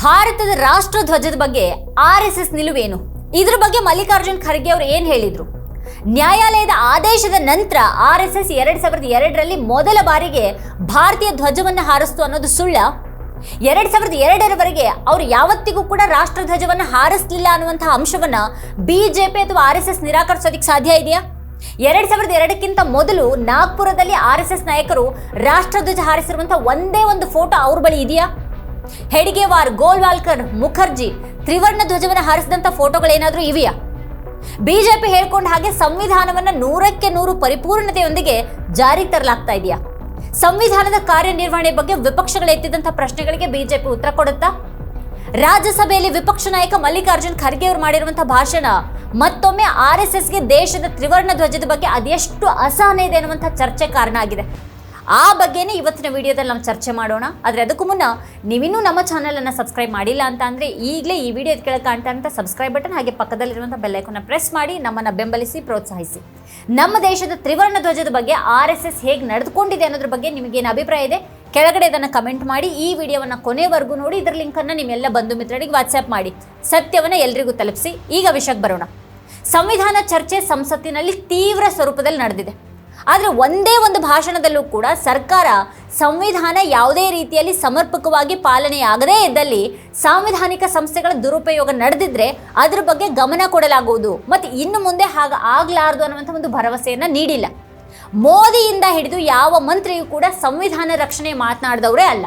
ಭಾರತದ ರಾಷ್ಟ್ರ ಧ್ವಜದ ಬಗ್ಗೆ ಆರ್ ಎಸ್ ಎಸ್ ನಿಲುವೇನು? ಇದ್ರ ಬಗ್ಗೆ ಮಲ್ಲಿಕಾರ್ಜುನ್ ಖರ್ಗೆ ಅವರು ಏನ್ ಹೇಳಿದ್ರು? ನ್ಯಾಯಾಲಯದ ಆದೇಶದ ನಂತರ ಆರ್ ಎಸ್ ಎಸ್ ಎರಡ್ ಸಾವಿರದ ಎರಡರಲ್ಲಿ ಮೊದಲ ಬಾರಿಗೆ ಭಾರತೀಯ ಧ್ವಜವನ್ನು ಹಾರಿಸ್ತು ಅನ್ನೋದು ಸುಳ್ಳ. ಎರಡ್ ಸಾವಿರದ ಎರಡರವರೆಗೆ ಅವರು ಯಾವತ್ತಿಗೂ ಕೂಡ ರಾಷ್ಟ್ರ ಧ್ವಜವನ್ನು ಹಾರಿಸಲಿಲ್ಲ ಅನ್ನುವಂತಹ ಅಂಶವನ್ನ ಬಿಜೆಪಿ ಅಥವಾ ಆರ್ ಎಸ್ ಎಸ್ ನಿರಾಕರಿಸೋದಕ್ಕೆ ಸಾಧ್ಯ ಇದೆಯಾ? ಎರಡ್ ಸಾವಿರದ ಎರಡಕ್ಕಿಂತ ಮೊದಲು ನಾಗ್ಪುರದಲ್ಲಿ ಆರ್ ಎಸ್ ಎಸ್ ನಾಯಕರು ರಾಷ್ಟ್ರಧ್ವಜ ಹಾರಿಸಿರುವಂತಹ ಒಂದೇ ಒಂದು ಫೋಟೋ ಅವ್ರ ಬಳಿ ಇದೆಯಾ? ಹೆಡಿಗೆವಾರ್ ಗೋಲ್ವಾಲ್ಕರ್ ಮುಖರ್ಜಿ ತ್ರಿವರ್ಣ ಧ್ವಜವನ್ನು ಹಾರಿಸಿದಂಥ ಫೋಟೋಗಳೇನಾದರೂ ಇವೆಯಾ? ಬಿಜೆಪಿ ಹೇಳ್ಕೊಂಡ ಹಾಗೆ ಸಂವಿಧಾನವನ್ನ ನೂರಕ್ಕೆ ನೂರು ಪರಿಪೂರ್ಣತೆಯೊಂದಿಗೆ ಜಾರಿಗೆ ತರಲಾಗ್ತಾ ಇದೆಯಾ? ಸಂವಿಧಾನದ ಕಾರ್ಯನಿರ್ವಹಣೆ ಬಗ್ಗೆ ವಿಪಕ್ಷಗಳು ಎತ್ತಿದಂಥ ಪ್ರಶ್ನೆಗಳಿಗೆ ಬಿಜೆಪಿ ಉತ್ತರ ಕೊಡುತ್ತಾ? ರಾಜ್ಯಸಭೆಯಲ್ಲಿ ವಿಪಕ್ಷ ನಾಯಕ ಮಲ್ಲಿಕಾರ್ಜುನ್ ಖರ್ಗೆ ಅವರು ಮಾಡಿರುವಂತಹ ಭಾಷಣ ಮತ್ತೊಮ್ಮೆ ಆರ್ ಎಸ್ ಎಸ್ಗೆ ದೇಶದ ತ್ರಿವರ್ಣ ಧ್ವಜದ ಬಗ್ಗೆ ಅದೆಷ್ಟು ಅಸಹನೆ ಇದೆ ಅನ್ನುವಂಥ ಚರ್ಚೆ ಕಾರಣ ಆಗಿದೆ. ಆ ಬಗ್ಗೆನೇ ಇವತ್ತಿನ ವಿಡಿಯೋದಲ್ಲಿ ನಾವು ಚರ್ಚೆ ಮಾಡೋಣ. ಆದರೆ ಅದಕ್ಕೂ ಮುನ್ನ ನೀವಿನ್ನೂ ನಮ್ಮ ಚಾನಲನ್ನು ಸಬ್ಸ್ಕ್ರೈಬ್ ಮಾಡಿಲ್ಲ ಅಂತ ಅಂದರೆ ಈಗಲೇ ಈ ವಿಡಿಯೋ ಕೆಳಗೆ ಕಾಣ್ತಾ ಅಂತ ಸಬ್ಸ್ಕ್ರೈಬ್ ಬಟನ್ ಹಾಗೆ ಪಕ್ಕದಲ್ಲಿರುವಂಥ ಬೆಲ್ಲೈಕನ್ನ ಪ್ರೆಸ್ ಮಾಡಿ ನಮ್ಮನ್ನು ಬೆಂಬಲಿಸಿ ಪ್ರೋತ್ಸಾಹಿಸಿ. ನಮ್ಮ ದೇಶದ ತ್ರಿವರ್ಣ ಧ್ವಜದ ಬಗ್ಗೆ ಆರ್ ಎಸ್ ಎಸ್ ಹೇಗೆ ನಡೆದುಕೊಂಡಿದೆ ಅನ್ನೋದ್ರ ಬಗ್ಗೆ ನಿಮಗೇನು ಅಭಿಪ್ರಾಯ ಇದೆ, ಕೆಳಗಡೆ ಇದನ್ನು ಕಮೆಂಟ್ ಮಾಡಿ, ಈ ವಿಡಿಯೋವನ್ನು ಕೊನೆವರೆಗೂ ನೋಡಿ, ಇದರ ಲಿಂಕನ್ನು ನಿಮ್ಮೆಲ್ಲ ಬಂಧು ಮಿತ್ರರಿಗೆ ವಾಟ್ಸ್ಆ್ಯಪ್ ಮಾಡಿ. ಸತ್ಯವನ್ನು ಎಲ್ರಿಗೂ ತಲುಪಿಸಿ. ಈಗ ವಿಷಯಕ್ಕೆ ಬರೋಣ. ಸಂವಿಧಾನ ಚರ್ಚೆ ಸಂಸತ್ತಿನಲ್ಲಿ ತೀವ್ರ ಸ್ವರೂಪದಲ್ಲಿ ನಡೆದಿದೆ. ಆದರೆ ಒಂದೇ ಒಂದು ಭಾಷಣದಲ್ಲೂ ಕೂಡ ಸರ್ಕಾರ ಸಂವಿಧಾನ ಯಾವುದೇ ರೀತಿಯಲ್ಲಿ ಸಮರ್ಪಕವಾಗಿ ಪಾಲನೆಯಾಗದೇ ಇದ್ದಲ್ಲಿ ಸಾಂವಿಧಾನಿಕ ಸಂಸ್ಥೆಗಳ ದುರುಪಯೋಗ ನಡೆದಿದ್ರೆ ಅದ್ರ ಬಗ್ಗೆ ಗಮನ ಕೊಡಲಾಗುವುದು. ಮತ್ತು ಇನ್ನು ಮುಂದೆ ಹಾಗ ಆಗಲಾರದು ಅನ್ನುವಂಥ ಒಂದು ಭರವಸೆಯನ್ನು ನೀಡಿಲ್ಲ. ಮೋದಿಯಿಂದ ಹಿಡಿದು ಯಾವ ಮಂತ್ರಿಯೂ ಕೂಡ ಸಂವಿಧಾನ ರಕ್ಷಣೆ ಮಾತನಾಡಿದವರೇ ಅಲ್ಲ.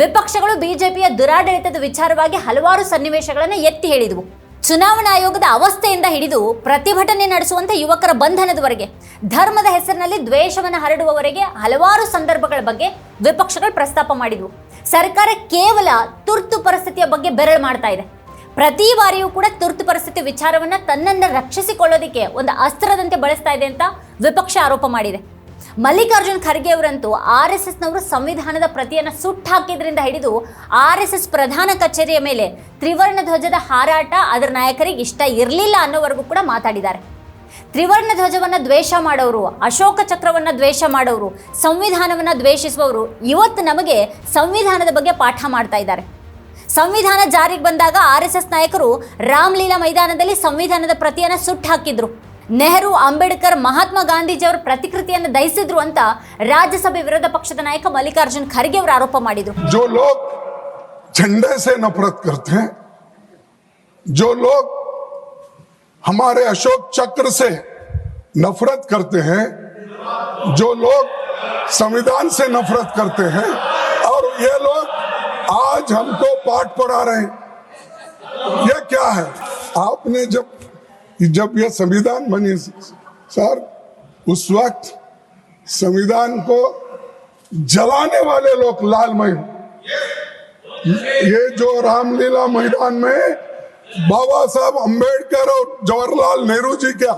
ವಿಪಕ್ಷಗಳು ಬಿಜೆಪಿಯ ದುರಾಡಳಿತದ ವಿಚಾರವಾಗಿ ಹಲವಾರು ಸನ್ನಿವೇಶಗಳನ್ನು ಎತ್ತಿ ಹೇಳಿದವು. ಚುನಾವಣಾ ಆಯೋಗದ ಅವಸ್ಥೆಯಿಂದ ಹಿಡಿದು ಪ್ರತಿಭಟನೆ ನಡೆಸುವಂತ ಯುವಕರ ಬಂಧನದವರೆಗೆ, ಧರ್ಮದ ಹೆಸರಿನಲ್ಲಿ ದ್ವೇಷವನ್ನು ಹರಡುವವರೆಗೆ ಹಲವಾರು ಸಂದರ್ಭಗಳ ಬಗ್ಗೆ ವಿಪಕ್ಷಗಳು ಪ್ರಸ್ತಾಪ ಮಾಡಿದವು. ಸರ್ಕಾರ ಕೇವಲ ತುರ್ತು ಪರಿಸ್ಥಿತಿಯ ಬಗ್ಗೆ ಬೆರಳು ಮಾಡ್ತಾ ಇದೆ. ಪ್ರತಿ ಬಾರಿಯೂ ಕೂಡ ತುರ್ತು ಪರಿಸ್ಥಿತಿ ವಿಚಾರವನ್ನ ತನ್ನನ್ನು ರಕ್ಷಿಸಿಕೊಳ್ಳೋದಕ್ಕೆ ಒಂದು ಅಸ್ತ್ರದಂತೆ ಬಳಸ್ತಾ ಇದೆ ಅಂತ ವಿಪಕ್ಷ ಆರೋಪ ಮಾಡಿದೆ. ಮಲ್ಲಿಕಾರ್ಜುನ್ ಖರ್ಗೆ ಅವರಂತೂ ಆರ್ ಎಸ್ ಎಸ್ನವರು ಸಂವಿಧಾನದ ಪ್ರತಿಯನ್ನು ಸುಟ್ಟು ಹಾಕಿದ್ರಿಂದ ಹಿಡಿದು ಆರ್ ಎಸ್ ಎಸ್ ಪ್ರಧಾನ ಕಚೇರಿಯ ಮೇಲೆ ತ್ರಿವರ್ಣ ಧ್ವಜದ ಹಾರಾಟ ಅದರ ನಾಯಕರಿಗೆ ಇಷ್ಟ ಇರಲಿಲ್ಲ ಅನ್ನೋವರೆಗೂ ಕೂಡ ಮಾತಾಡಿದ್ದಾರೆ. ತ್ರಿವರ್ಣ ಧ್ವಜವನ್ನು ದ್ವೇಷ ಮಾಡೋರು, ಅಶೋಕ ಚಕ್ರವನ್ನು ದ್ವೇಷ ಮಾಡೋರು, ಸಂವಿಧಾನವನ್ನು ದ್ವೇಷಿಸುವವರು ಇವತ್ತು ನಮಗೆ ಸಂವಿಧಾನದ ಬಗ್ಗೆ ಪಾಠ ಮಾಡ್ತಾ ಇದ್ದಾರೆ. ಸಂವಿಧಾನ ಜಾರಿಗೆ ಬಂದಾಗ ಆರ್ ಎಸ್ ಎಸ್ ನಾಯಕರು ರಾಮ್ಲೀಲಾ ಮೈದಾನದಲ್ಲಿ ಸಂವಿಧಾನದ ಪ್ರತಿಯನ್ನು ಸುಟ್ಟು ಹಾಕಿದ್ರು ನೆಹರು ಅಂಬೇಡ್ಕರ್ ಮಹಾತ್ಮ ಗಾಂಧೀಜಿಯವರ ಪ್ರತಿಕೃತಿಯನ್ನು ದಹಿಸಿದ್ರು ಅಂತ ರಾಜ್ಯಸಭೆ ವಿರೋಧ ಪಕ್ಷದ ನಾಯಕ ಮಲ್ಲಿಕಾರ್ಜುನ್ ಖರ್ಗೆ ಅವರು ಆರೋಪ ಮಾಡಿದ್ರು जो लोग झंडे से नफरत करते हैं जो लोग हमारे अशोक चक्र से नफरत करते हैं जो लोग संविधान से नफरत करते हैं और ये लोग आज हमको पाठ पढ़ा रहे हैं ये क्या है आपने जब जब यह संविधान बनी, सर, उस वक्त संविधान को जलाने वाले लोग लालमय ये जो रामलीला मैदान में बाबा साहब अंबेडकर और जवाहरलाल नेहरू जी का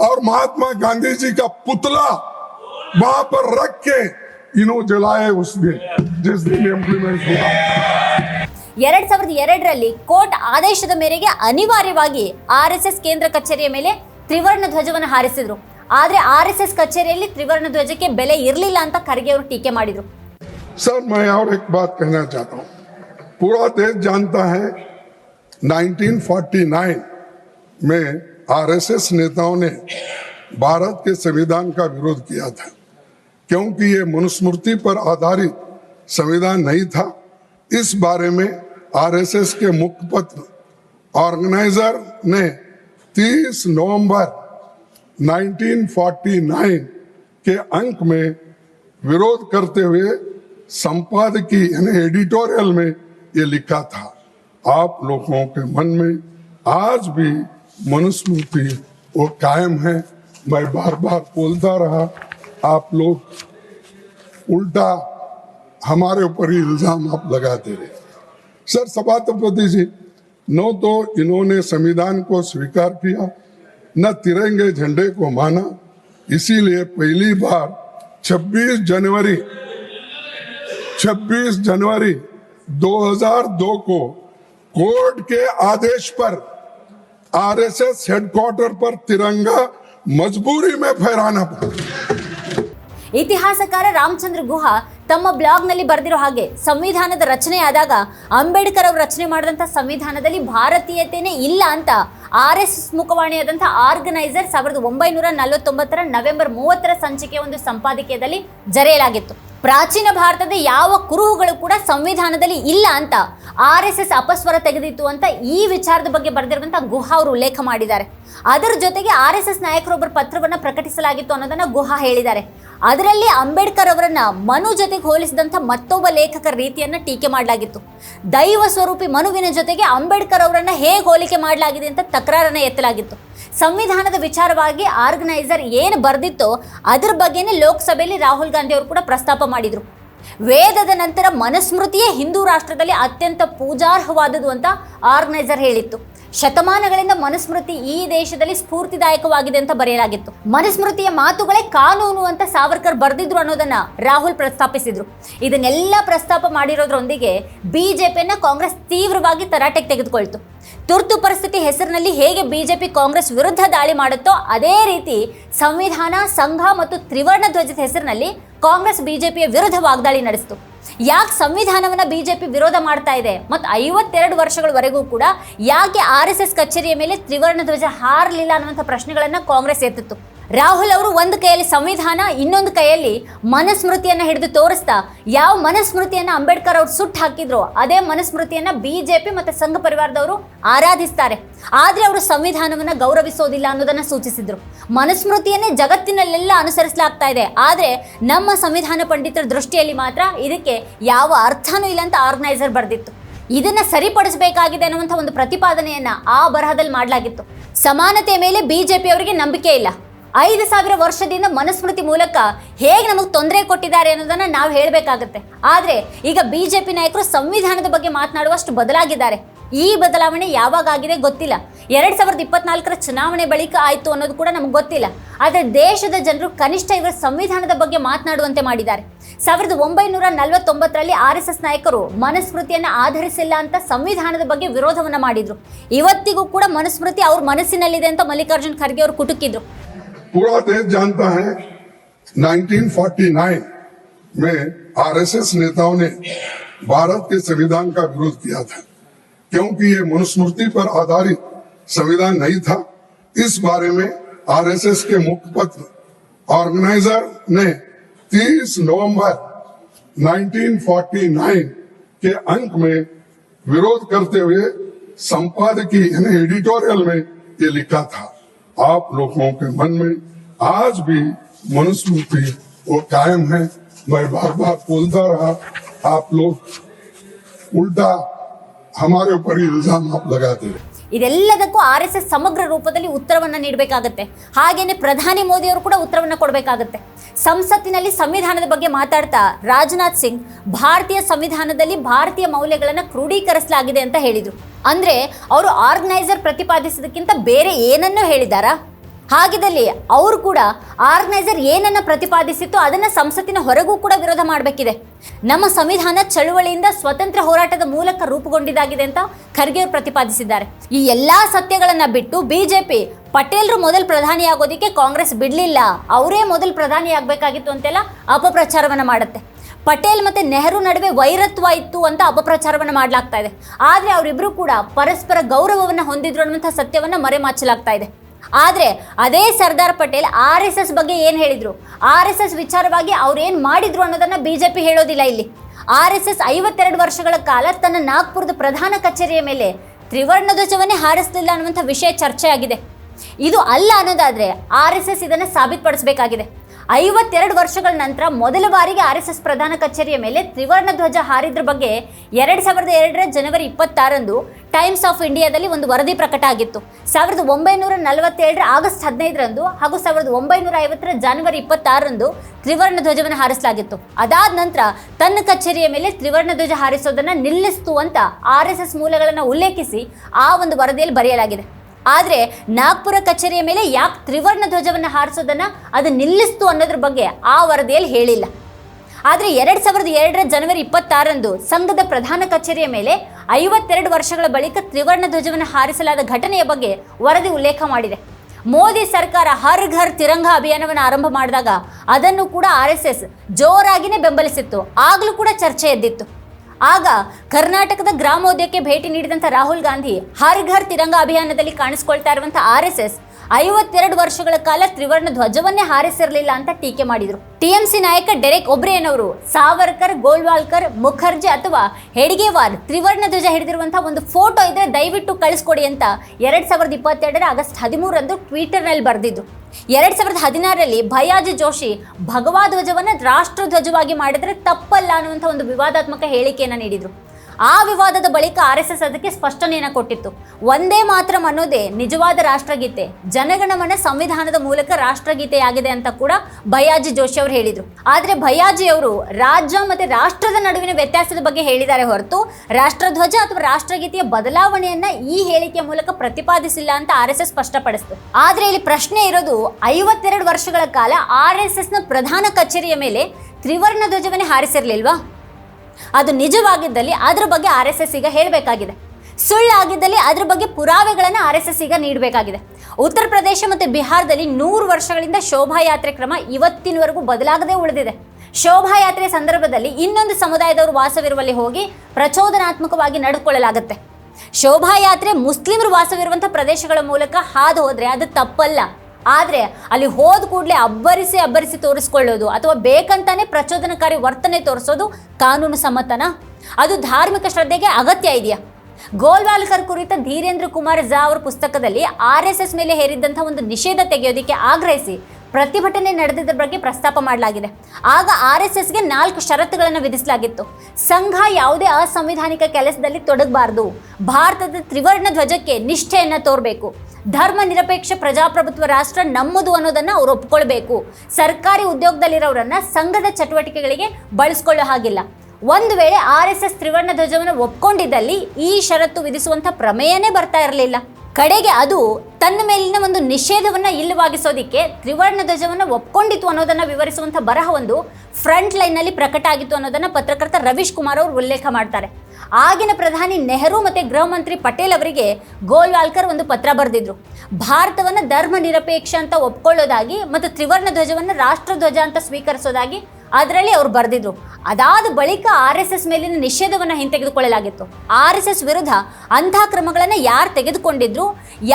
और महात्मा गांधी जी का पुतला वहाँ पर रख के इन्हों जलाए उस दिन जिस दिन इम्प्लीमेंट हुआ। ಎರಡ್ ಸಾವಿರದ ಎರಡರಲ್ಲಿ ಕೋರ್ಟ್ ಆದೇಶದ ಮೇರೆಗೆ ಅನಿವಾರ್ಯವಾಗಿ ಆರ್ ಎಸ್ ಎಸ್ ಕೇಂದ್ರ ಕಚೇರಿಯ ಮೇಲೆ ತ್ರಿವರ್ಣ ಧ್ವಜವನ್ನು ಹಾರಿಸಿದ್ರು ಆದ್ರೆ ಆರ್ ಎಸ್ ಎಸ್ ಕಚೇರಿಯಲ್ಲಿ ತ್ರಿವರ್ಣ ಧ್ವಜಕ್ಕೆ ಬೆಲೆ ಇರಲಿಲ್ಲ ಅಂತ ಖರ್ಗೆ ಅವರು ಟೀಕೆ ಮಾಡಿದ್ರು सर मैं और एक बात कहना चाहता हूं पूरा देश जानता है 1949 में आरएसएस नेताओं ने भारत के संविधान का विरोध किया था क्योंकि ये मनुस्मृति पर आधारित संविधान नहीं था इस बारे में आरएसएस के मुखपत्र ऑर्गेनाइजर ने 30 नवंबर 1949 के अंक में विरोध करते हुए संपादकीय यानी एडिटोरियल में ये लिखा था। आप लोगों के मन में आज भी मनुस्मृति वो कायम है। मैं बार बार बोलता रहा, आप लोग उल्टा हमारे ऊपर ही इल्ज़ाम आप लगाते रहे सर सभापति जी न तो इन्होंने संविधान को स्वीकार किया न तिरंगे झंडे को माना इसीलिए पहली बार 26 जनवरी 26 जनवरी 2002 को कोर्ट के आदेश पर आरएसएस हेडक्वार्टर पर तिरंगा मजबूरी में फहराना पड़ा ಇತಿಹಾಸಕಾರ ರಾಮಚಂದ್ರ ಗುಹಾ ತಮ್ಮ ಬ್ಲಾಗ್ನಲ್ಲಿ ಬರೆದಿರೋ ಹಾಗೆ ಸಂವಿಧಾನದ ರಚನೆ ಆದಾಗ ಅಂಬೇಡ್ಕರ್ ಅವರು ರಚನೆ ಮಾಡಿದಂಥ ಸಂವಿಧಾನದಲ್ಲಿ ಭಾರತೀಯತೆಯೇ ಇಲ್ಲ ಅಂತ ಆರ್ ಎಸ್ ಎಸ್ ಮುಖವಾಣಿಯಾದಂಥ ಆರ್ಗನೈಸರ್ ಸಾವಿರದ ಒಂಬೈನೂರ ನಲವತ್ತೊಂಬತ್ತರ ನವೆಂಬರ್ ಮೂವತ್ತರ ಸಂಚಿಕೆಯ ಒಂದು ಸಂಪಾದಕೀಯದಲ್ಲಿ ಜರೆಯಲಾಗಿತ್ತು. ಪ್ರಾಚೀನ ಭಾರತದ ಯಾವ ಕುರುಹುಗಳು ಕೂಡ ಸಂವಿಧಾನದಲ್ಲಿ ಇಲ್ಲ ಅಂತ ಆರ್ ಎಸ್ ಎಸ್ ಅಪಸ್ವರ ತೆಗೆದಿತ್ತು ಅಂತ ಈ ವಿಚಾರದ ಬಗ್ಗೆ ಬರೆದಿರುವಂಥ ಗುಹಾ ಅವರು ಉಲ್ಲೇಖ ಮಾಡಿದ್ದಾರೆ. ಅದರ ಜೊತೆಗೆ ಆರ್ ಎಸ್ ಎಸ್ ನಾಯಕರೊಬ್ಬರ ಪತ್ರವನ್ನು ಪ್ರಕಟಿಸಲಾಗಿತ್ತು ಅನ್ನೋದನ್ನ ಗುಹಾ ಹೇಳಿದ್ದಾರೆ. ಅದರಲ್ಲಿ ಅಂಬೇಡ್ಕರ್ ಅವರನ್ನ ಮನು ಜೊತೆಗೆ ಹೋಲಿಸಿದಂಥ ಮತ್ತೊಬ್ಬ ಲೇಖಕರ ರೀತಿಯನ್ನ ಟೀಕೆ ಮಾಡಲಾಗಿತ್ತು. ದೈವ ಸ್ವರೂಪಿ ಮನುವಿನ ಜೊತೆಗೆ ಅಂಬೇಡ್ಕರ್ ಅವರನ್ನ ಹೇಗೆ ಹೋಲಿಕೆ ಮಾಡಲಾಗಿದೆ ಅಂತ ತಕರಾರನ್ನ ಎತ್ತಲಾಗಿತ್ತು. ಸಂವಿಧಾನದ ವಿಚಾರವಾಗಿ ಆರ್ಗನೈಸರ್ ಏನು ಬರೆದಿತ್ತೋ ಅದ್ರ ಬಗ್ಗೆನೇ ಲೋಕಸಭೆಯಲ್ಲಿ ರಾಹುಲ್ ಗಾಂಧಿ ಅವರು ಕೂಡ ಪ್ರಸ್ತಾಪ ಮಾಡಿದರು. ವೇದದ ನಂತರ ಮನುಸ್ಮೃತಿಯೇ ಹಿಂದೂ ರಾಷ್ಟ್ರದಲ್ಲಿ ಅತ್ಯಂತ ಪೂಜಾರ್ಹವಾದುದು ಅಂತ ಆರ್ಗನೈಸರ್ ಹೇಳಿತ್ತು. ಶತಮಾನಗಳಿಂದ ಮನುಸ್ಮೃತಿ ಈ ದೇಶದಲ್ಲಿ ಸ್ಫೂರ್ತಿದಾಯಕವಾಗಿದೆ ಅಂತ ಬರೆಯಲಾಗಿತ್ತು. ಮನುಸ್ಮೃತಿಯ ಮಾತುಗಳೇ ಕಾನೂನು ಅಂತ ಸಾವರ್ಕರ್ ಬರೆದಿದ್ರು ಅನ್ನೋದನ್ನ ರಾಹುಲ್ ಪ್ರಸ್ತಾಪಿಸಿದ್ರು. ಇದನ್ನೆಲ್ಲ ಪ್ರಸ್ತಾಪ ಮಾಡಿರೋದ್ರೊಂದಿಗೆ ಬಿಜೆಪಿಯನ್ನ ಕಾಂಗ್ರೆಸ್ ತೀವ್ರವಾಗಿ ತರಾಟೆಗೆ ತೆಗೆದುಕೊಳ್ತು. ತುರ್ತು ಪರಿಸ್ಥಿತಿ ಹೆಸರಿನಲ್ಲಿ ಹೇಗೆ ಬಿಜೆಪಿ ಕಾಂಗ್ರೆಸ್ ವಿರುದ್ಧ ದಾಳಿ ಮಾಡುತ್ತೋ ಅದೇ ರೀತಿ ಸಂವಿಧಾನ, ಸಂಘ ಮತ್ತು ತ್ರಿವರ್ಣ ಧ್ವಜದ ಹೆಸರಿನಲ್ಲಿ ಕಾಂಗ್ರೆಸ್ ಬಿಜೆಪಿಯ ವಿರುದ್ಧ ವಾಗ್ದಾಳಿ ನಡೆಸಿತು. ಯಾಕೆ ಸಂವಿಧಾನವನ್ನ ಬಿಜೆಪಿ ವಿರೋಧ ಮಾಡ್ತಾ ಇದೆ? ಮತ್ತು ಐವತ್ತೆರಡು ವರ್ಷಗಳವರೆಗೂ ಕೂಡ ಯಾಕೆ ಆರ್ ಎಸ್ ಎಸ್ ಕಚೇರಿಯ ಮೇಲೆ ತ್ರಿವರ್ಣ ಧ್ವಜ ಹಾರಲಿಲ್ಲ ಅನ್ನುವಂಥ ಪ್ರಶ್ನೆಗಳನ್ನು ಕಾಂಗ್ರೆಸ್ ಎತ್ತಿತ್ತು. ರಾಹುಲ್ ಅವರು ಒಂದು ಕೈಯಲ್ಲಿ ಸಂವಿಧಾನ, ಇನ್ನೊಂದು ಕೈಯಲ್ಲಿ ಮನಸ್ಮೃತಿಯನ್ನು ಹಿಡಿದು ತೋರಿಸ್ತಾ ಯಾವ ಮನಸ್ಮೃತಿಯನ್ನು ಅಂಬೇಡ್ಕರ್ ಅವರು ಸುಟ್ಟು ಹಾಕಿದ್ರು, ಅದೇ ಮನುಸ್ಮೃತಿಯನ್ನ ಬಿಜೆಪಿ ಮತ್ತು ಸಂಘ ಪರಿವಾರದವರು ಆರಾಧಿಸ್ತಾರೆ. ಆದರೆ ಅವರು ಸಂವಿಧಾನವನ್ನು ಗೌರವಿಸೋದಿಲ್ಲ ಅನ್ನೋದನ್ನು ಸೂಚಿಸಿದ್ರು. ಮನುಸ್ಮೃತಿಯನ್ನೇ ಜಗತ್ತಿನಲ್ಲೆಲ್ಲ ಅನುಸರಿಸಲಾಗ್ತಾ ಇದೆ. ಆದರೆ ನಮ್ಮ ಸಂವಿಧಾನ ಪಂಡಿತರ ದೃಷ್ಟಿಯಲ್ಲಿ ಮಾತ್ರ ಇದಕ್ಕೆ ಯಾವ ಅರ್ಥನೂ ಇಲ್ಲ ಅಂತ ಆರ್ಗನೈಸರ್ ಬರೆದಿತ್ತು. ಇದನ್ನು ಸರಿಪಡಿಸಬೇಕಾಗಿದೆ ಅನ್ನುವಂಥ ಒಂದು ಪ್ರತಿಪಾದನೆಯನ್ನು ಆ ಬರಹದಲ್ಲಿ ಮಾಡಲಾಗಿತ್ತು. ಸಮಾನತೆಯ ಮೇಲೆ ಬಿ ಜೆ ಅವರಿಗೆ ನಂಬಿಕೆ ಇಲ್ಲ. ಐದು ಸಾವಿರ ವರ್ಷದಿಂದ ಮನುಸ್ಮೃತಿ ಮೂಲಕ ಹೇಗೆ ನಮಗೆ ತೊಂದರೆ ಕೊಟ್ಟಿದ್ದಾರೆ ಅನ್ನೋದನ್ನು ನಾವು ಹೇಳಬೇಕಾಗತ್ತೆ. ಆದರೆ ಈಗ ಬಿಜೆಪಿ ನಾಯಕರು ಸಂವಿಧಾನದ ಬಗ್ಗೆ ಮಾತನಾಡುವಷ್ಟು ಬದಲಾಗಿದ್ದಾರೆ. ಈ ಬದಲಾವಣೆ ಯಾವಾಗ ಆಗಿದೆ ಗೊತ್ತಿಲ್ಲ ಎರಡ್ ಸಾವಿರದ ಇಪ್ಪತ್ನಾಲ್ಕರ ಚುನಾವಣೆ ಬಳಿಕ ಆಯಿತು ಅನ್ನೋದು ಕೂಡ ನಮ್ಗೆ ಗೊತ್ತಿಲ್ಲ ಆದರೆ ದೇಶದ ಜನರು ಕನಿಷ್ಠ ಇವರ ಸಂವಿಧಾನದ ಬಗ್ಗೆ ಮಾತನಾಡುವಂತೆ ಮಾಡಿದ್ದಾರೆ ಸಾವಿರದ ಒಂಬೈನೂರ ನಲವತ್ತೊಂಬತ್ತರಲ್ಲಿ ಆರ್ ಎಸ್ ಎಸ್ ನಾಯಕರು ಮನುಸ್ಮೃತಿಯನ್ನ ಆಧರಿಸಿಲ್ಲ ಅಂತ ಸಂವಿಧಾನದ ಬಗ್ಗೆ ವಿರೋಧವನ್ನ ಮಾಡಿದ್ರು ಇವತ್ತಿಗೂ ಕೂಡ ಮನುಸ್ಮೃತಿ ಅವ್ರ ಮನಸ್ಸಿನಲ್ಲಿದೆ ಅಂತ ಮಲ್ಲಿಕಾರ್ಜುನ್ ಖರ್ಗೆ ಅವರು ಕುಟುಕಿದ್ರು पूरा देश जानता है 1949 में आरएसएस नेताओं ने भारत के संविधान का विरोध किया था क्योंकि ये मनुस्मृति पर आधारित संविधान नहीं था। इस बारे में आरएसएस के मुखपत्र ऑर्गेनाइजर ने 30 नवंबर 1949 के अंक में विरोध करते हुए संपादकीय एडिटोरियल में ये लिखा था। आप लोगों के मन में आज भी मनुस्मृति वो कायम है। मैं बार बार बोलता रहा, आप लोग उल्टा ಹಮಾರೆ ಪರಿ ಲಗಾತೆ ಇದೆಲ್ಲದಕ್ಕೂ ಆರ್ ಎಸ್ ಎಸ್ ಸಮಗ್ರ ರೂಪದಲ್ಲಿ ಉತ್ತರವನ್ನು ನೀಡಬೇಕಾಗತ್ತೆ. ಹಾಗೇನೆ ಪ್ರಧಾನಿ ಮೋದಿಯವರು ಕೂಡ ಉತ್ತರವನ್ನು ಕೊಡಬೇಕಾಗತ್ತೆ. ಸಂಸತ್ತಿನಲ್ಲಿ ಸಂವಿಧಾನದ ಬಗ್ಗೆ ಮಾತಾಡ್ತಾ ರಾಜನಾಥ್ ಸಿಂಗ್ ಭಾರತೀಯ ಸಂವಿಧಾನದಲ್ಲಿ ಭಾರತೀಯ ಮೌಲ್ಯಗಳನ್ನು ಕ್ರೋಢೀಕರಿಸಲಾಗಿದೆ ಅಂತ ಹೇಳಿದರು. ಅಂದರೆ ಅವರು ಆರ್ಗನೈಸರ್ ಪ್ರತಿಪಾದಿಸೋದಕ್ಕಿಂತ ಬೇರೆ ಏನನ್ನೂ ಹೇಳಿದಾರಾ ಹಾಗಿದ್ದಲ್ಲಿ ಅವರು ಕೂಡ ಆರ್ಗನೈಸರ್ ಏನನ್ನ ಪ್ರತಿಪಾದಿಸಿತ್ತು, ಅದನ್ನ ಸಂಸತ್ತಿನ ಹೊರಗೂ ಕೂಡ ವಿರೋಧ ಮಾಡಬೇಕಿದೆ. ನಮ್ಮ ಸಂವಿಧಾನ ಚಳುವಳಿಯಿಂದ ಸ್ವತಂತ್ರ ಹೋರಾಟದ ಮೂಲಕ ರೂಪುಗೊಂಡಿದ್ದಾಗಿದೆ ಅಂತ ಖರ್ಗೆ ಪ್ರತಿಪಾದಿಸಿದ್ದಾರೆ. ಈ ಎಲ್ಲಾ ಸತ್ಯಗಳನ್ನು ಬಿಟ್ಟು ಬಿಜೆಪಿ ಪಟೇಲ್ರು ಮೊದಲು ಪ್ರಧಾನಿ ಆಗೋದಕ್ಕೆ ಕಾಂಗ್ರೆಸ್ ಬಿಡಲಿಲ್ಲ, ಅವರೇ ಮೊದಲು ಪ್ರಧಾನಿ ಆಗ್ಬೇಕಾಗಿತ್ತು ಅಂತೆಲ್ಲ ಅಪಪ್ರಚಾರವನ್ನ ಮಾಡುತ್ತೆ. ಪಟೇಲ್ ಮತ್ತೆ ನೆಹರು ನಡುವೆ ವೈರತ್ವ ಇತ್ತು ಅಂತ ಅಪಪ್ರಚಾರವನ್ನು ಮಾಡಲಾಗ್ತಾ ಇದೆ. ಆದರೆ ಅವರಿಬ್ರು ಕೂಡ ಪರಸ್ಪರ ಗೌರವವನ್ನು ಹೊಂದಿದ್ರು ಅನ್ನುವಂಥ ಸತ್ಯವನ್ನ ಮರೆಮಾಚಲಾಗ್ತಾ ಇದೆ. ಆದ್ರೆ ಅದೇ Sardar Patel R S S ಬಗ್ಗೆ ಏನು ಹೇಳಿದರು? ಆರ್ ಎಸ್ ಎಸ್ ವಿಚಾರವಾಗಿ ಅವ್ರು ಏನು ಬಿ ಜೆ ಪಿ ಹೇಳೋದಿಲ್ಲ ಇಲ್ಲಿ. ಆರ್ ಎಸ್ ಎಸ್ ಐವತ್ತೆರಡು ವರ್ಷಗಳ ಕಾಲ ತನ್ನ ನಾಗ್ಪುರದ ಪ್ರಧಾನ ಕಚೇರಿಯ ಮೇಲೆ ತ್ರಿವರ್ಣ ಧ್ವಜವನ್ನೇ ಹಾರಿಸಲಿಲ್ಲ ಅನ್ನುವಂಥ ವಿಷಯ ಚರ್ಚೆ ಆಗಿದೆ ಇದು ಅಲ್ಲ ಅನ್ನೋದಾದರೆ ಆರ್ ಎಸ್ ಎಸ್ ಇದನ್ನು ಸಾಬೀತುಪಡಿಸಬೇಕಾಗಿದೆ. ಐವತ್ತೆರಡು ವರ್ಷಗಳ ನಂತರ ಮೊದಲ ಬಾರಿಗೆ ಆರ್ ಎಸ್ ಪ್ರಧಾನ ಕಚೇರಿಯ ಮೇಲೆ ತ್ರಿವರ್ಣ ಧ್ವಜ ಹಾರಿದ್ರ ಬಗ್ಗೆ ಎರಡು ಸಾವಿರದ ಎರಡರ ಜನವರಿ ಇಪ್ಪತ್ತಾರಂದು ಟೈಮ್ಸ್ ಆಫ್ ಇಂಡಿಯಾದಲ್ಲಿ ಒಂದು ವರದಿ ಪ್ರಕಟ ಆಗಿತ್ತು. ಸಾವಿರದ ಒಂಬೈನೂರ ನಲವತ್ತೇಳರ ಆಗಸ್ಟ್ ಹದಿನೈದರಂದು ಹಾಗೂ ಸಾವಿರದ ಒಂಬೈನೂರ ಐವತ್ತರ ಜನವರಿ ಇಪ್ಪತ್ತಾರರಂದು ತ್ರಿವರ್ಣ ಧ್ವಜವನ್ನು ಹಾರಿಸಲಾಗಿತ್ತು. ಅದಾದ ನಂತರ ತನ್ನ ಕಚೇರಿಯ ಮೇಲೆ ತ್ರಿವರ್ಣ ಧ್ವಜ ಹಾರಿಸೋದನ್ನು ನಿಲ್ಲಿಸ್ತು ಅಂತ ಆರ್ ಎಸ್ ಎಸ್ ಮೂಲಗಳನ್ನು ಉಲ್ಲೇಖಿಸಿ ಆ ಒಂದು ವರದಿಯಲ್ಲಿ ಬರೆಯಲಾಗಿದೆ. ಆದರೆ ನಾಗ್ಪುರ ಕಚೇರಿಯ ಮೇಲೆ ಯಾಕೆ ತ್ರಿವರ್ಣ ಧ್ವಜವನ್ನು ಹಾರಿಸೋದನ್ನು ಅದು ನಿಲ್ಲಿಸ್ತು ಅನ್ನೋದ್ರ ಬಗ್ಗೆ ಆ ವರದಿಯಲ್ಲಿ ಹೇಳಿಲ್ಲ. ಆದರೆ ಎರಡು ಸಾವಿರದ ಎರಡರ ಜನವರಿ ಇಪ್ಪತ್ತಾರಂದು ಸಂಘದ ಪ್ರಧಾನ ಕಚೇರಿಯ ಮೇಲೆ ಐವತ್ತೆರಡು ವರ್ಷಗಳ ಬಳಿಕ ತ್ರಿವರ್ಣ ಧ್ವಜವನ್ನು ಹಾರಿಸಲಾದ ಘಟನೆಯ ಬಗ್ಗೆ ವರದಿ ಉಲ್ಲೇಖ ಮಾಡಿದೆ. ಮೋದಿ ಸರ್ಕಾರ ಹರ್ ಘರ್ ತಿರಂಗ ಅಭಿಯಾನವನ್ನು ಆರಂಭ ಮಾಡಿದಾಗ ಅದನ್ನು ಕೂಡ ಆರ್ ಎಸ್ ಎಸ್ ಜೋರಾಗಿನೇ ಬೆಂಬಲಿಸಿತ್ತು. ಆಗಲೂ ಕೂಡ ಚರ್ಚೆ ಎದ್ದಿತ್ತು. ಆಗ ಕರ್ನಾಟಕದ ಗ್ರಾಮೋದ್ಯಕ್ಕೆ ಭೇಟಿ ನೀಡಿದಂಥ ರಾಹುಲ್ ಗಾಂಧಿ ಹರ್ ಘರ್ ತಿರಂಗ ಅಭಿಯಾನದಲ್ಲಿ ಕಾಣಿಸ್ಕೊಳ್ತಾ ಇರುವಂಥ ಆರ್ ಎಸ್ ಎಸ್ ಐವತ್ತೆರಡು ವರ್ಷಗಳ ಕಾಲ ತ್ರಿವರ್ಣ ಧ್ವಜವನ್ನೇ ಹಾರಿಸಿರಲಿಲ್ಲ ಅಂತ ಟೀಕೆ ಮಾಡಿದ್ರು. ಟಿಎಂಸಿ ನಾಯಕ ಡೆರೆಕ್ ಒಬ್ರೇನ್ ಅವರು ಸಾವರ್ಕರ್, ಗೋಲ್ವಾಲ್ಕರ್, ಮುಖರ್ಜಿ ಅಥವಾ ಹೆಡ್ಗೇವಾರ್ ತ್ರಿವರ್ಣ ಧ್ವಜ ಹಿಡಿದಿರುವಂತಹ ಒಂದು ಫೋಟೋ ಇದ್ರೆ ದಯವಿಟ್ಟು ಕಳಿಸ್ಕೊಡಿ ಅಂತ ಎರಡ್ ಸಾವಿರದ ಇಪ್ಪತ್ತೆರಡರ ಆಗಸ್ಟ್ ಹದಿಮೂರರಂದು ಟ್ವಿಟರ್ನಲ್ಲಿ ಬರೆದಿದ್ರು ಎರಡ್ ಸಾವಿರದ ಹದಿನಾರರಲ್ಲಿ ಭಯಾಜ್ ಜೋಶಿ ಭಗವಾ ಧ್ವಜವನ್ನ ರಾಷ್ಟ್ರ ಧ್ವಜವಾಗಿ ಮಾಡಿದ್ರೆ ತಪ್ಪಲ್ಲ ಅನ್ನುವಂಥ ಒಂದು ವಿವಾದಾತ್ಮಕ ಹೇಳಿಕೆಯನ್ನ ನೀಡಿದ್ರು. ಆ ವಿವಾದದ ಬಳಿಕ ಆರ್ ಎಸ್ ಎಸ್ ಅದಕ್ಕೆ ಸ್ಪಷ್ಟನೆಯನ್ನು ಕೊಟ್ಟಿತ್ತು. ಒಂದೇ ಮಾತ್ರ ಅನ್ನೋದೇ ನಿಜವಾದ ರಾಷ್ಟ್ರಗೀತೆ. ಜನಗಣಮನ ಸಂವಿಧಾನದ ಮೂಲಕ ರಾಷ್ಟ್ರಗೀತೆಯಾಗಿದೆ ಅಂತ ಕೂಡ ಭಯ್ಯಾಜಿ ಜೋಶಿ ಅವರು ಹೇಳಿದರು. ಆದರೆ ಭಯ್ಯಾಜಿ ಅವರು ರಾಜ್ಯ ಮತ್ತು ರಾಷ್ಟ್ರದ ನಡುವಿನ ವ್ಯತ್ಯಾಸದ ಬಗ್ಗೆ ಹೇಳಿದ್ದಾರೆ ಹೊರತು ರಾಷ್ಟ್ರಧ್ವಜ ಅಥವಾ ರಾಷ್ಟ್ರಗೀತೆಯ ಬದಲಾವಣೆಯನ್ನ ಈ ಹೇಳಿಕೆಯ ಮೂಲಕ ಪ್ರತಿಪಾದಿಸಿಲ್ಲ ಅಂತ ಆರ್ ಎಸ್ ಎಸ್ ಸ್ಪಷ್ಟಪಡಿಸಿತು. ಆದರೆ ಇಲ್ಲಿ ಪ್ರಶ್ನೆ ಇರೋದು ಐವತ್ತೆರಡು ವರ್ಷಗಳ ಕಾಲ ಆರ್ ಎಸ್ ಎಸ್ನ ಪ್ರಧಾನ ಕಚೇರಿಯ ಮೇಲೆ ತ್ರಿವರ್ಣ ಧ್ವಜವನ್ನೇ ಹಾರಿಸಿರ್ಲಿಲ್ವಾ? ಅದು ನಿಜವಾಗಿದ್ದಲ್ಲಿ ಅದ್ರ ಬಗ್ಗೆ ಆರ್ ಎಸ್ ಎಸ್ ಈಗ ಹೇಳಬೇಕಾಗಿದೆ. ಸುಳ್ಳಾಗಿದ್ದಲ್ಲಿ ಅದ್ರ ಬಗ್ಗೆ ಪುರಾವೆಗಳನ್ನು ಆರ್ ಎಸ್ ಎಸ್ ಈಗ ನೀಡಬೇಕಾಗಿದೆ. ಉತ್ತರ ಪ್ರದೇಶ ಮತ್ತು ಬಿಹಾರದಲ್ಲಿ ನೂರು ವರ್ಷಗಳಿಂದ ಶೋಭಾಯಾತ್ರೆ ಕ್ರಮ ಇವತ್ತಿನವರೆಗೂ ಬದಲಾಗದೇ ಉಳಿದಿದೆ. ಶೋಭಾಯಾತ್ರೆ ಸಂದರ್ಭದಲ್ಲಿ ಇನ್ನೊಂದು ಸಮುದಾಯದವರು ವಾಸವಿರುವಲ್ಲಿ ಹೋಗಿ ಪ್ರಚೋದನಾತ್ಮಕವಾಗಿ ನಡೆದುಕೊಳ್ಳಲಾಗುತ್ತೆ ಶೋಭಾಯಾತ್ರೆ ಮುಸ್ಲಿಮರು ವಾಸವಿರುವಂಥ ಪ್ರದೇಶಗಳ ಮೂಲಕ ಹಾದು ಹೋದರೆ ಅದು ತಪ್ಪಲ್ಲ. ಆದರೆ ಅಲ್ಲಿ ಹೋದ ಕೂಡಲೇ ಅಬ್ಬರಿಸಿ ಅಬ್ಬರಿಸಿ ತೋರಿಸ್ಕೊಳ್ಳೋದು ಅಥವಾ ಬೇಕಂತಾನೆ ಪ್ರಚೋದನಕಾರಿ ವರ್ತನೆ ತೋರಿಸೋದು ಕಾನೂನು ಸಮ್ಮತನ? ಅದು ಧಾರ್ಮಿಕ ಶ್ರದ್ಧೆಗೆ ಅಗತ್ಯ ಇದೆಯಾ? ಗೋಲ್ವಾಲ್ಕರ್ ಕುರಿತ ಧೀರೇಂದ್ರ ಕುಮಾರ್ ಝಾ ಅವರ ಪುಸ್ತಕದಲ್ಲಿ ಆರ್ ಎಸ್ ಎಸ್ ಮೇಲೆ ಹೇರಿದ್ದಂಥ ಒಂದು ನಿಷೇಧ ತೆಗೆಯೋದಕ್ಕೆ ಆಗ್ರಹಿಸಿ ಪ್ರತಿಭಟನೆ ನಡೆದಿದ್ದ ಬಗ್ಗೆ ಪ್ರಸ್ತಾಪ ಮಾಡಲಾಗಿದೆ. ಆಗ ಆರ್ ಎಸ್ ಎಸ್ಗೆ ನಾಲ್ಕು ಷರತ್ತುಗಳನ್ನು ವಿಧಿಸಲಾಗಿತ್ತು. ಸಂಘ ಯಾವುದೇ ಅಸಂವಿಧಾನಿಕ ಕೆಲಸದಲ್ಲಿ ತೊಡಗಬಾರದು. ಭಾರತದ ತ್ರಿವರ್ಣ ಧ್ವಜಕ್ಕೆ ನಿಷ್ಠೆಯನ್ನು ತೋರಬೇಕು. ಧರ್ಮ ನಿರಪೇಕ್ಷ ಪ್ರಜಾಪ್ರಭುತ್ವ ರಾಷ್ಟ್ರ ನಮ್ಮದು ಅನ್ನೋದನ್ನು ಅವ್ರು ಒಪ್ಕೊಳ್ಬೇಕು. ಸರ್ಕಾರಿ ಉದ್ಯೋಗದಲ್ಲಿರೋರನ್ನ ಸಂಘದ ಚಟುವಟಿಕೆಗಳಿಗೆ ಬಳಸ್ಕೊಳ್ಳೋ ಹಾಗಿಲ್ಲ. ಒಂದು ವೇಳೆ ಆರ್ ಎಸ್ ಎಸ್ ತ್ರಿವರ್ಣ ಧ್ವಜವನ್ನು ಒಪ್ಕೊಂಡಿದ್ದಲ್ಲಿ ಈ ಷರತ್ತು ವಿಧಿಸುವಂಥ ಪ್ರಮೇಯನೇ ಬರ್ತಾ ಇರಲಿಲ್ಲ. ಕಡೆಗೆ ಅದು ತನ್ನ ಮೇಲಿನ ಒಂದು ನಿಷೇಧವನ್ನ ಇಲ್ಲವಾಗಿಸೋದಿಕ್ಕೆ ತ್ರಿವರ್ಣ ಧ್ವಜವನ್ನು ಒಪ್ಕೊಂಡಿತ್ತು ಅನ್ನೋದನ್ನ ವಿವರಿಸುವಂಥ ಬರಹ ಒಂದು ಫ್ರಂಟ್ ಲೈನ್ನಲ್ಲಿ ಪ್ರಕಟ ಆಗಿತ್ತು ಅನ್ನೋದನ್ನ ಪತ್ರಕರ್ತ ರವೀಶ್ ಕುಮಾರ್ ಅವರು ಉಲ್ಲೇಖ ಮಾಡ್ತಾರೆ. ಆಗಿನ ಪ್ರಧಾನಿ ನೆಹರು ಮತ್ತೆ ಗೃಹ ಮಂತ್ರಿ ಪಟೇಲ್ ಅವರಿಗೆ ಗೋಲ್ವಾಲ್ಕರ್ ಒಂದು ಪತ್ರ ಬರೆದಿದ್ರು. ಭಾರತವನ್ನ ಧರ್ಮ ನಿರಪೇಕ್ಷ ಅಂತ ಒಪ್ಕೊಳ್ಳೋದಾಗಿ ಮತ್ತು ತ್ರಿವರ್ಣ ಧ್ವಜವನ್ನು ರಾಷ್ಟ್ರ ಧ್ವಜ ಅಂತ ಸ್ವೀಕರಿಸೋದಾಗಿ ಅದರಲ್ಲಿ ಅವ್ರು ಬರೆದಿದ್ರು. ಅದಾದ ಬಳಿಕ ಆರ್ ಎಸ್ ಎಸ್ ಮೇಲಿನ ನಿಷೇಧವನ್ನು ಹಿಂತೆಗೆದುಕೊಳ್ಳಲಾಗಿತ್ತು. ಆರ್ ಎಸ್ ಎಸ್ ವಿರುದ್ಧ ಅಂತಹ ಕ್ರಮಗಳನ್ನು ಯಾರು ತೆಗೆದುಕೊಂಡಿದ್ರು,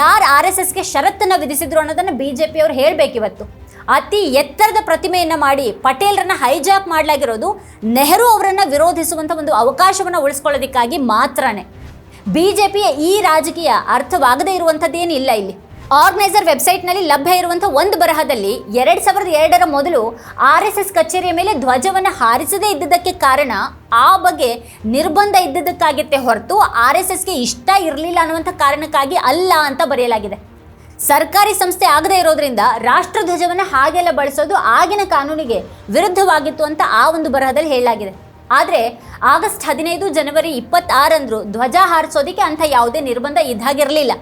ಯಾರು ಆರ್ ಎಸ್ ಎಸ್ಗೆ ಷರತ್ತನ್ನು ವಿಧಿಸಿದ್ರು ಅನ್ನೋದನ್ನು ಬಿ ಜೆ ಪಿಯವರು ಹೇಳಬೇಕಿವತ್ತು. ಅತಿ ಎತ್ತರದ ಪ್ರತಿಮೆಯನ್ನು ಮಾಡಿ ಪಟೇಲ್ರನ್ನ ಹೈಜಾಕ್ ಮಾಡಲಾಗಿರೋದು ನೆಹರು ಅವರನ್ನು ವಿರೋಧಿಸುವಂಥ ಒಂದು ಅವಕಾಶವನ್ನು ಉಳಿಸ್ಕೊಳ್ಳೋದಕ್ಕಾಗಿ ಮಾತ್ರನೇ. ಪಿಯ ಈ ರಾಜಕೀಯ ಅರ್ಥವಾಗದೇ ಇರುವಂಥದ್ದೇನಿಲ್ಲ ಇಲ್ಲಿ. ಆರ್ಗನೈಸರ್ ವೆಬ್ಸೈಟ್ನಲ್ಲಿ ಲಭ್ಯ ಇರುವಂಥ ಒಂದು ಬರಹದಲ್ಲಿ ಎರಡು ಸಾವಿರದ ಎರಡರ ಮೊದಲು ಆರ್ ಎಸ್ ಎಸ್ ಕಚೇರಿಯ ಮೇಲೆ ಧ್ವಜವನ್ನು ಹಾರಿಸದೇ ಇದ್ದಿದ್ದಕ್ಕೆ ಕಾರಣ ಆ ಬಗ್ಗೆ ನಿರ್ಬಂಧ ಇದ್ದಿದ್ದಕ್ಕಾಗಿತ್ತೆ ಹೊರತು ಆರ್ ಎಸ್ ಎಸ್ಗೆ ಇಷ್ಟ ಇರಲಿಲ್ಲ ಅನ್ನುವಂಥ ಕಾರಣಕ್ಕಾಗಿ ಅಲ್ಲ ಅಂತ ಬರೆಯಲಾಗಿದೆ. ಸರ್ಕಾರಿ ಸಂಸ್ಥೆ ಆಗದೇ ಇರೋದ್ರಿಂದ ರಾಷ್ಟ್ರಧ್ವಜವನ್ನು ಹಾಗೆಲ್ಲ ಬಳಸೋದು ಆಗಿನ ಕಾನೂನಿಗೆ ವಿರುದ್ಧವಾಗಿತ್ತು ಅಂತ ಆ ಒಂದು ಬರಹದಲ್ಲಿ ಹೇಳಲಾಗಿದೆ. ಆದರೆ ಆಗಸ್ಟ್ ಹದಿನೈದು ಜನವರಿ ಇಪ್ಪತ್ತಾರಂದರು ಧ್ವಜ ಹಾರಿಸೋದಕ್ಕೆ ಅಂಥ ಯಾವುದೇ ನಿರ್ಬಂಧ ಇದ್ದಾಗಿರಲಿಲ್ಲ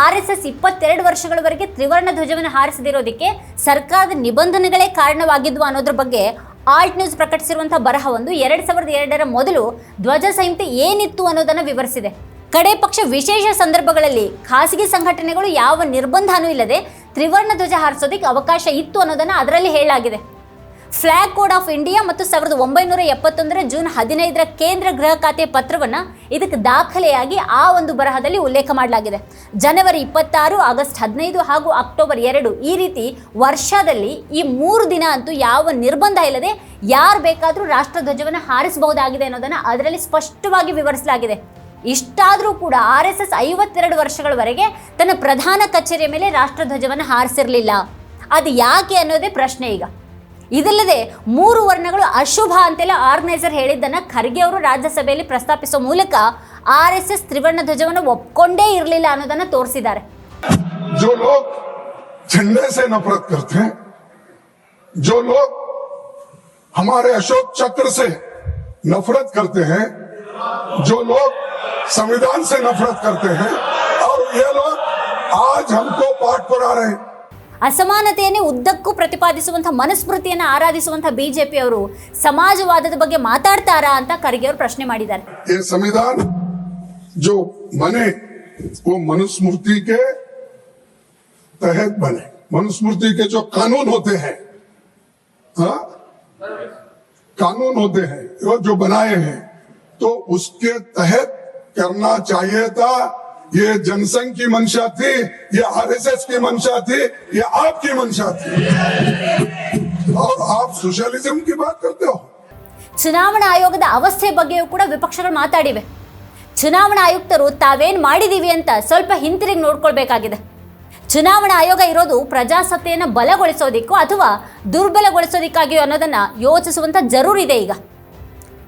ಆರ್ ಎಸ್ ಎಸ್ ಇಪ್ಪತ್ತೆರಡು ವರ್ಷಗಳವರೆಗೆ ತ್ರಿವರ್ಣ ಧ್ವಜವನ್ನು ಹಾರಿಸದಿರೋದಕ್ಕೆ ಸರ್ಕಾರದ ನಿಬಂಧನೆಗಳೇ ಕಾರಣವಾಗಿದ್ವು ಅನ್ನೋದ್ರ ಬಗ್ಗೆ ಆಲ್ಟ್ ನ್ಯೂಸ್ ಪ್ರಕಟಿಸಿರುವಂಥ ಬರಹ ಒಂದು ಎರಡು ಸಾವಿರದ ಎರಡರ ಮೊದಲು ಧ್ವಜ ಸಂಹಿತೆ ಏನಿತ್ತು ಅನ್ನೋದನ್ನು ವಿವರಿಸಿದೆ. ಕಡೆ ಪಕ್ಷ ವಿಶೇಷ ಸಂದರ್ಭಗಳಲ್ಲಿ ಖಾಸಗಿ ಸಂಘಟನೆಗಳು ಯಾವ ನಿರ್ಬಂಧನೂ ಇಲ್ಲದೆ ತ್ರಿವರ್ಣ ಧ್ವಜ ಹಾರಿಸೋದಕ್ಕೆ ಅವಕಾಶ ಇತ್ತು ಅನ್ನೋದನ್ನು ಅದರಲ್ಲಿ ಹೇಳಲಾಗಿದೆ. ಫ್ಲಾಗ್ ಕೋಡ್ ಆಫ್ ಇಂಡಿಯಾ ಮತ್ತು ಸಾವಿರದ ಒಂಬೈನೂರ ಎಪ್ಪತ್ತೊಂದರ ಜೂನ್ ಹದಿನೈದರ ಕೇಂದ್ರ ಗೃಹ ಖಾತೆ ಪತ್ರವನ್ನು ಇದಕ್ಕೆ ದಾಖಲೆಯಾಗಿ ಆ ಒಂದು ಬರಹದಲ್ಲಿ ಉಲ್ಲೇಖ ಮಾಡಲಾಗಿದೆ. ಜನವರಿ ಇಪ್ಪತ್ತಾರು, ಆಗಸ್ಟ್ ಹದಿನೈದು ಹಾಗೂ ಅಕ್ಟೋಬರ್ ಎರಡು ಈ ರೀತಿ ವರ್ಷದಲ್ಲಿ ಈ ಮೂರು ದಿನ ಅಂತೂ ಯಾವ ನಿರ್ಬಂಧ ಇಲ್ಲದೆ ಯಾರು ಬೇಕಾದರೂ ರಾಷ್ಟ್ರಧ್ವಜವನ್ನು ಹಾರಿಸಬಹುದಾಗಿದೆ ಅನ್ನೋದನ್ನು ಅದರಲ್ಲಿ ಸ್ಪಷ್ಟವಾಗಿ ವಿವರಿಸಲಾಗಿದೆ. ಇಷ್ಟಾದರೂ ಕೂಡ ಆರ್ ಎಸ್ ಎಸ್ ಐವತ್ತೆರಡು ವರ್ಷಗಳವರೆಗೆ ತನ್ನ ಪ್ರಧಾನ ಕಚೇರಿಯ ಮೇಲೆ ರಾಷ್ಟ್ರಧ್ವಜವನ್ನು ಹಾರಿಸಿರಲಿಲ್ಲ. ಅದು ಯಾಕೆ ಅನ್ನೋದೇ ಪ್ರಶ್ನೆ ಈಗ. ಇದಲ್ಲದೆ ಮೂರು ವರ್ಣಗಳು ಅಶುಭ ಅಂತೆಲ್ಲ ಆರ್ಗನೈಸರ್ ಹೇಳಿದ್ದನ್ನ ಖರ್ಗೆ ಅವರು ರಾಜ್ಯಸಭೆಯಲ್ಲಿ ಪ್ರಸ್ತಾಪಿಸೋ ಮೂಲಕ ಆರ್ ಎಸ್ ಎಸ್ ತ್ರಿವರ್ಣ ಧ್ವಜವನ್ನು ಒಪ್ಕೊಂಡೇ ಇರಲಿಲ್ಲ ಅನ್ನೋದನ್ನ ತೋರಿಸಿದ್ದಾರೆ जो लोग झंडे से नफरत करते हैं जो लोग हमारे अशोक चक्र से नफरत करते हैं जो लोग संविधान से नफरत करते हैं और ये लोग आज हमको पाठ पढ़ा रहे हैं ಅಸಮಾನತೆಯನ್ನೇ ಉದ್ದಕ್ಕೂ ಪ್ರತಿಪಾದಿಸುವಂಥ ಮನಸ್ಮೃತಿಯನ್ನು ಆರಾಧಿಸುವಂಥ ಬಿಜೆಪಿ ಅವರು ಸಮಾಜವಾದದ ಬಗ್ಗೆ ಮಾತಾಡ್ತಾರಾ ಅಂತ ಖರ್ಗೆ ಅವರು ಪ್ರಶ್ನೆ ಮಾಡಿದ್ದಾರೆ ये संविधान जो बने वो मनुस्मृति के तहत बने मनुस्मृति के जो कानून होते हैं हाँ? कानून होते हैं वो जो बनाए हैं तो उसके तहत करना चाहिए था ये जनसंघ की मंशा थी ये आरएसएस की मंशा थी ये आपकी मंशा थी और आप सोशलिज्म की बात करते हो ಚುನಾವಣಾ ಆಯೋಗದ ಅವಸ್ಥೆ ಬಗ್ಗೆಯೂ ಕೂಡ ವಿಪಕ್ಷಗಳು ಮಾತಾಡಿವೆ ಚುನಾವಣಾ ಆಯುಕ್ತರು ತಾವೇನ್ ಮಾಡಿದೀವಿ ಅಂತ ಸ್ವಲ್ಪ ಹಿಂತಿರುಗಿ ನೋಡ್ಕೊಳ್ಬೇಕಾಗಿದೆ ಚುನಾವಣಾ ಆಯೋಗ ಇರೋದು ಪ್ರಜಾಸತ್ತೆಯನ್ನು ಬಲಗೊಳಿಸೋದಿಕ್ಕೋ ಅಥವಾ ದುರ್ಬಲಗೊಳಿಸೋದಿಕ್ಕಾಗಿಯೋ ಅನ್ನೋದನ್ನ ಯೋಚಿಸುವಂತ ಜರೂರಿದೆ ಈಗ